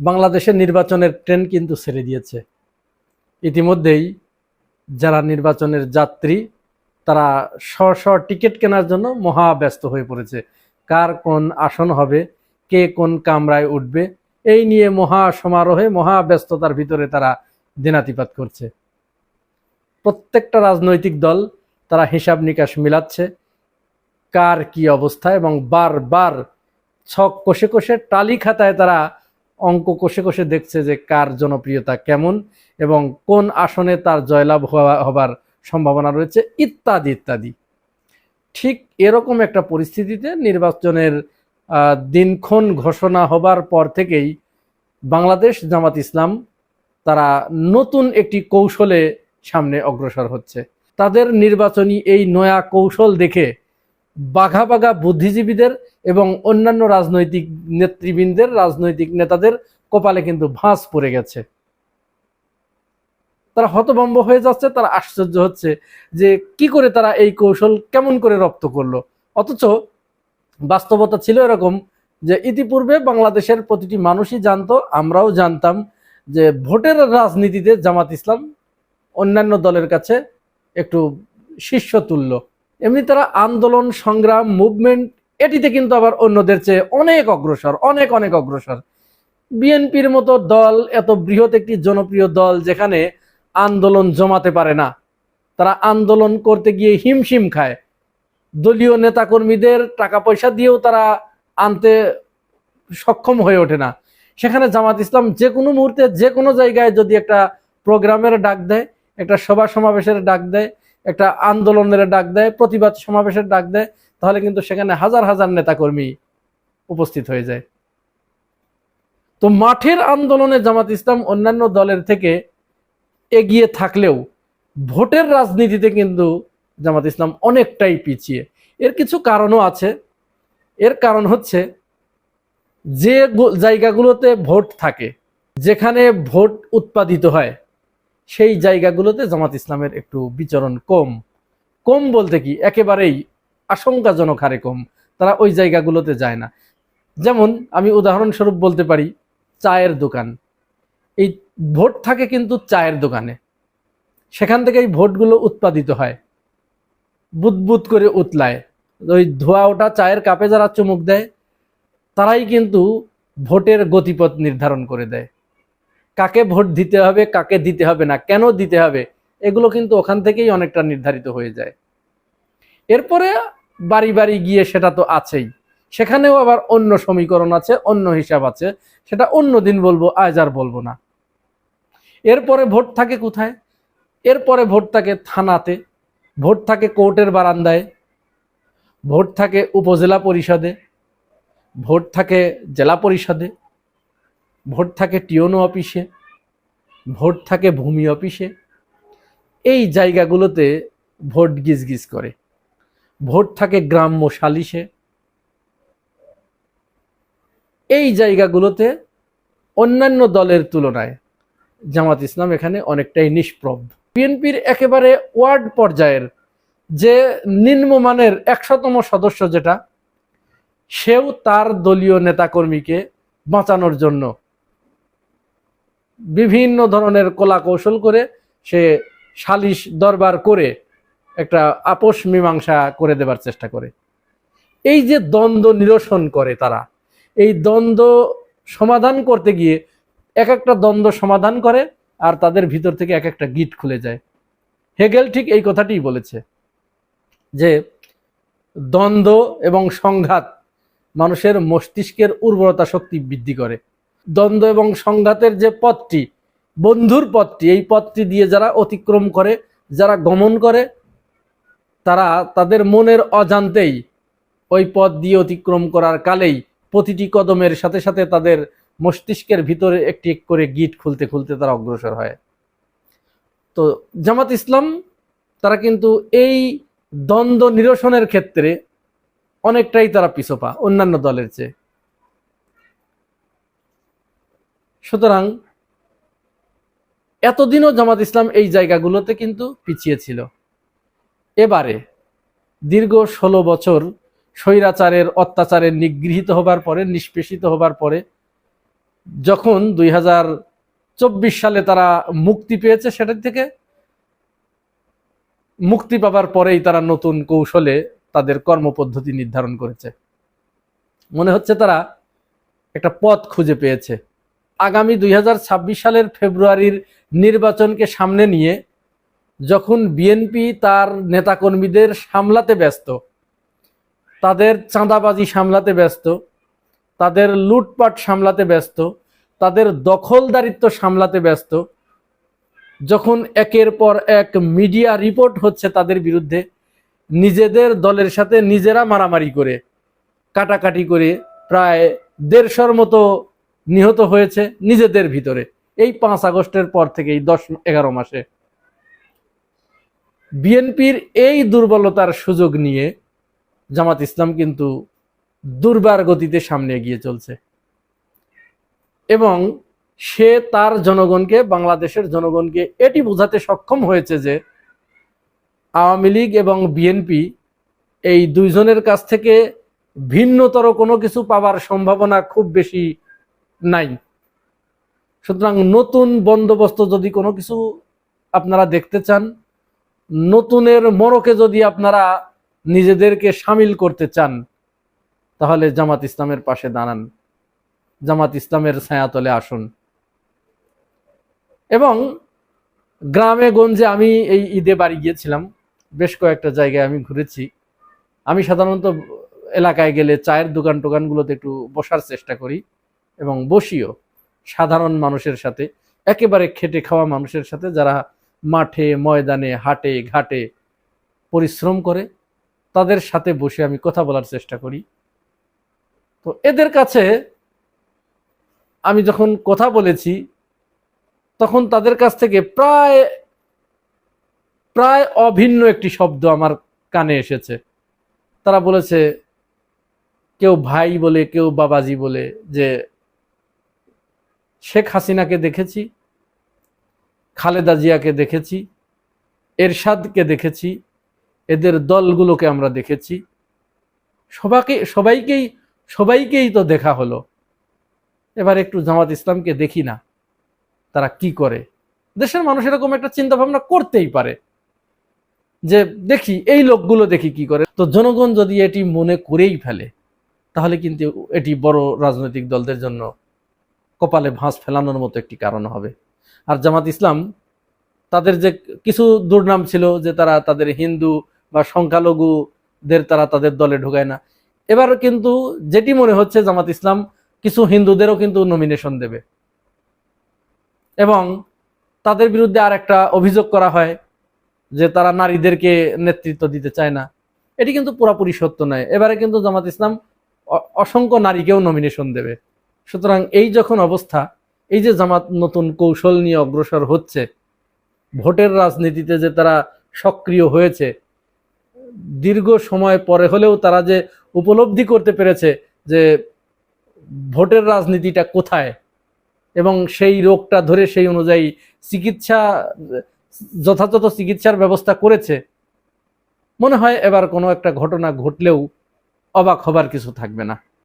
বাংলাদেশের নির্বাচনের ট্রেন কিন্তু ছেড়ে দিয়েছে। ইতিমধ্যেই যারা নির্বাচনের যাত্রী, তারা স্ব স্ব টিকিট কেনার জন্য মহা ব্যস্ত হয়ে পড়েছে। কার কোন আসন হবে, কে কোন কামরায় উঠবে, এই নিয়ে মহা সমারোহে মহা ব্যস্ততার ভিতরে তারা দিনাতিপাত করছে। প্রত্যেকটা রাজনৈতিক দল তারা হিসাব নিকাশ মিলাচ্ছে, কার কি অবস্থা এবং বারবার ছক কষে কষে টালি খাতায় তারা অঙ্ক কষে কষে দেখছে যে কার জনপ্রিয়তা কেমন এবং কোন আসনে তার জয়লাভ হবার সম্ভাবনা রয়েছে, ইত্যাদি ইত্যাদি। ঠিক এরকম একটা পরিস্থিতিতে নির্বাচনের দিনক্ষণ ঘোষণা হবার পর থেকেই বাংলাদেশ জামাত ইসলাম তারা নতুন একটি কৌশলে সামনে অগ্রসর হচ্ছে। তাদের নির্বাচনী এই নয়া কৌশল দেখে বাঘা বাঘা বুদ্ধিজীবীদের এবং অন্যান্য রাজনৈতিক নেতৃবৃন্দের, রাজনৈতিক নেতাদের কপালে কিন্তু ভাঁজ পড়ে গেছে। তারা হতভম্ব হয়ে যাচ্ছে, তারা আশ্চর্য হচ্ছে যে কি করে তারা এই কৌশল কেমন করে রপ্ত করল। অথচ বাস্তবতা ছিল এরকম যে ইতিপূর্বে বাংলাদেশের প্রতিটি মানুষই জানতো, আমরাও জানতাম যে ভোটের রাজনীতিতে জামাত ইসলাম অন্যান্য দলের কাছে একটু শীর্ষ তুল্য এমনি তারা আন্দোলন, সংগ্রাম, মুভমেন্ট, এটিতে কিন্তু আবার অন্যদের চেয়ে অনেক অগ্রসর, অনেক অনেক অগ্রসর। বিএনপির মতো দল, এত বৃহৎ একটি জনপ্রিয় দল যেখানে আন্দোলন জমাতে পারে না। তারা আন্দোলন করতে গিয়ে হিমশিম খায়। দলীয় নেতাকর্মীদের টাকা পয়সা দিয়েও তারা আনতে সক্ষম হয়ে ওঠে না। সেখানে জামাত ইসলাম যে কোনো মুহূর্তে, যে কোনো জায়গায় যদি একটা প্রোগ্রামের ডাক দেয়, একটা সভা সমাবেশের ডাক দেয় একটা আন্দোলনের ডাক দেয়, প্রতিবাদ সমাবেশের ডাক দেয়, তাহলে কিন্তু সেখানে হাজার হাজার নেতাকর্মী উপস্থিত হয়ে যায়। তো মাঠের আন্দোলনে জামাত ইসলাম অন্যান্য দলের থেকে এগিয়ে থাকলেও ভোটের রাজনীতিতে কিন্তু জামাত ইসলাম অনেকটাই পিছিয়ে। এর কিছু কারণও আছে। এর কারণ হচ্ছে যে জায়গাগুলোতে ভোট থাকে, যেখানে ভোট উৎপাদিত হয় সেই জায়গাগুলোতে জামাত ইসলামের একটু বিচরণ কম। কম বলতে কি? একেবারেই আশঙ্কাজনক হারে কম। তারা ওই জায়গাগুলোতে যায় না। যেমন আমি উদাহরণস্বরূপ বলতে পারি, চায়ের দোকান। এই ভোট থাকে কিন্তু চায়ের দোকানে। সেখান থেকে এই ভোটগুলো উৎপাদিত হয়। বুদবুদ করে উতলায়। ওই ধোয়া ওটা চায়ের কাপে যারা চুমুক দেয়, তারাই কিন্তু ভোটের গতিপথ নির্ধারণ করে দেয়। কাকে ভোট দিতে হবে, কাকে দিতে হবে না, কেন দিতে হবে, এগুলো কিন্তু ওখান থেকেই অনেকটা নির্ধারিত হয়ে যায়। এরপরে বাড়ি বাড়ি গিয়ে সেটা তো আছেই। সেখানেও আবার অন্য সমীকরণ আছে, অন্য হিসাব আছে। সেটা অন্য দিন বলব, আজ আর বলব না। এরপরে ভোট থাকে কোথায়? এরপরে ভোট থাকে থানাতে। ভোট থাকে কোর্টের বারান্দায়। ভোট থাকে উপজেলা পরিষদে। ভোট থাকে জেলা পরিষদে। ভোট থাকে টিওনো অফিসে, ভোট থাকে ভূমি অফিসে, এই জায়গাগুলোতে ভোট গিজগিজ করে। ভোট থাকে গ্রাম্য সালিশে। এই জায়গাগুলোতে অন্যান্য দলের তুলনায় জামাত ইসলাম এখানে অনেকটাই নিষ্প্রভ। বিএনপির একেবারে ওয়ার্ড পর্যায়ের যে নিম্নমানের একশোতম সদস্য যেটা, সেও তার দলীয় নেতাকর্মীকে বাঁচানোর জন্য বিভিন্ন ধরনের কলা কৌশল করে সে সালিশ দরবার করে একটা আপোষ মীমাংসা করে দেবার চেষ্টা করে। এই যে দ্বন্দ্ব নিরসন করে তারা, এই দ্বন্দ্ব সমাধান করতে গিয়ে এক একটা দ্বন্দ্ব সমাধান করে আর তাদের ভিতর থেকে এক একটা গিট খুলে যায়। হেগেল ঠিক এই কথাটিই বলেছে যে দ্বন্দ্ব এবং সংঘাত মানুষের মস্তিষ্কের উর্বরতা শক্তি বৃদ্ধি করে। দ্বন্দ্ব এবং সংঘাতের যে পথটি, বন্ধুর পথটি, এই পথটি দিয়ে যারা অতিক্রম করে, যারা গমন করে, তারা তাদের মনের অজান্তেই ওই পথ দিয়ে অতিক্রম করার কালেই প্রতিটি কদমের সাথে সাথে তাদের মস্তিষ্কের ভিতরে একটি এক করে গিট খুলতে খুলতে তারা অগ্রসর হয়। তো জামাত ইসলাম, তারা কিন্তু এই দ্বন্দ্ব নিরসনের ক্ষেত্রে অনেকটাই তারা পিছপা, অন্যান্য দলের চেয়ে। সুতরাং এতদিনও জামাত ইসলাম এই জায়গাগুলোতে কিন্তু পিছিয়ে ছিল এবারে দীর্ঘ ষোলো বছর স্বৈরাচারের অত্যাচারে নিগৃহীত হবার পরে, নিষ্পেষিত হবার পরে যখন দুই হাজার চব্বিশ সালে তারা মুক্তি পেয়েছে, সেটার থেকে মুক্তি পাবার পরেই তারা নতুন কৌশলে তাদের কর্মপদ্ধতি নির্ধারণ করেছে। মনে হচ্ছে তারা একটা পথ খুঁজে পেয়েছে। আগামী দুই হাজার ছাব্বিশ সালের ফেব্রুয়ারির নির্বাচনকে সামনে নিয়ে যখন বিএনপি তার নেতাকর্মীদের সামলাতে ব্যস্ত, তাদের চাঁদাবাজি সামলাতে ব্যস্ত, তাদের লুটপাট সামলাতে ব্যস্ত, তাদের দখলদারিত্ব সামলাতে ব্যস্ত, যখন একের পর এক মিডিয়া রিপোর্ট হচ্ছে তাদের বিরুদ্ধে, নিজেদের দলের সাথে নিজেরা মারামারি করে, কাটাকাটি করে প্রায় দেড়শোর মতো নিহত হয়েছে নিজেদের ভিতরে। এই পাঁচ আগস্টের পর থেকে এই দশ, এগারো মাসে বিএনপির এই দুর্বলতার সুযোগ নিয়ে জামাত ইসলাম কিন্তু দুর্বার গতিতে সামনে এগিয়ে চলছে। এবং সে তার জনগণকে, বাংলাদেশের জনগণকে এটি বোঝাতে সক্ষম হয়েছে যে আওয়ামী লীগ এবং বিএনপি এই দুইজনের কাছ থেকে ভিন্নতর কোনো কিছু পাওয়ার সম্ভাবনা খুব বেশি নাই। সুতরাং নতুন বন্দোবস্ত যদি কোনো কিছু আপনারা দেখতে চান, নতুনের মরকে যদি আপনারা নিজেদেরকে সামিল করতে চান, তাহলে জামাত ইসলামের পাশে দাঁড়ান। জামাত ইসলামের ছায়াতলে আসুন। এবং গ্রামে গঞ্জে আমি এই ঈদে বাড়ি গিয়েছিলাম। বেশ কয়েকটা জায়গায় আমি ঘুরেছি। আমি সাধারণত এলাকায় গেলে চায়ের দোকান টোকানগুলোতে একটু বসার চেষ্টা করি। এবং বসিও সাধারণ মানুষের সাথে, একেবারে খেটে খাওয়া মানুষের সাথে যারা মাঠে, ময়দানে, হাটে, ঘাটে পরিশ্রম করে, তাদের সাথে বসে আমি কথা বলার চেষ্টা করি। তো এদের কাছে আমি যখন কথা বলেছি, তখন তাদের কাছ থেকে প্রায় প্রায় অভিন্ন একটি শব্দ আমার কানে এসেছে। তারা বলেছে, কেউ ভাই বলে, কেউ বাবাজি বলে, যে শেখ হাসিনাকে দেখেছি, খালেদা জিয়াকে দেখেছি, এরশাদকে দেখেছি, এদের দলগুলোকে আমরা দেখেছি। সবাইকে সবাইকেই সবাইকেই তো দেখা হলো। এবার একটু জামাত ইসলামকে দেখি না, তারা কি করে? দেশের মানুষ এরকম একটা চিন্তা ভাবনা করতেই পারে যে দেখি, এই লোকগুলো দেখি কি করে। তো জনগণ যদি এটি মনে করেই ফেলে, তাহলে কিন্তু এটি বড় রাজনৈতিক দলদের জন্য কপালে ভাঁজ ফেলানোর মতো একটি কারণ হবে। আর জামাত ইসলাম তাদের যে কিছু দুর্নাম ছিল যে তারা তাদের হিন্দু বা সংখ্যালঘুদের তারা তাদের দলে ঢোকায় না। এবার কিন্তু যেটি মনে হচ্ছে জামাত ইসলাম কিছু হিন্দুদেরও কিন্তু নমিনেশন দেবে। এবং তাদের বিরুদ্ধে আর একটা অভিযোগ করা হয় যে তারা নারীদেরকে নেতৃত্ব দিতে চায় না। এটি কিন্তু পুরাপুরি সত্য নয়। এবারে কিন্তু জামাত ইসলাম অসংখ্য নারীকেও নমিনেশন দেবে। সুতরাং এই যখন অবস্থা, এই যে জামাত নতুন কৌশল নিয়ে অগ্রসর হচ্ছে, ভোটের রাজনীতিতে যে তারা সক্রিয় হয়েছে, দীর্ঘ সময় পরে হলেও তারা যে উপলব্ধি করতে পেরেছে যে ভোটের রাজনীতিটা কোথায় এবং সেই রোগটা ধরে সেই অনুযায়ী চিকিৎসা, যথাযথ চিকিৎসার ব্যবস্থা করেছে, মনে হয় এবার কোনো একটা ঘটনা ঘটলেও অবাক হবার কিছু থাকবে না।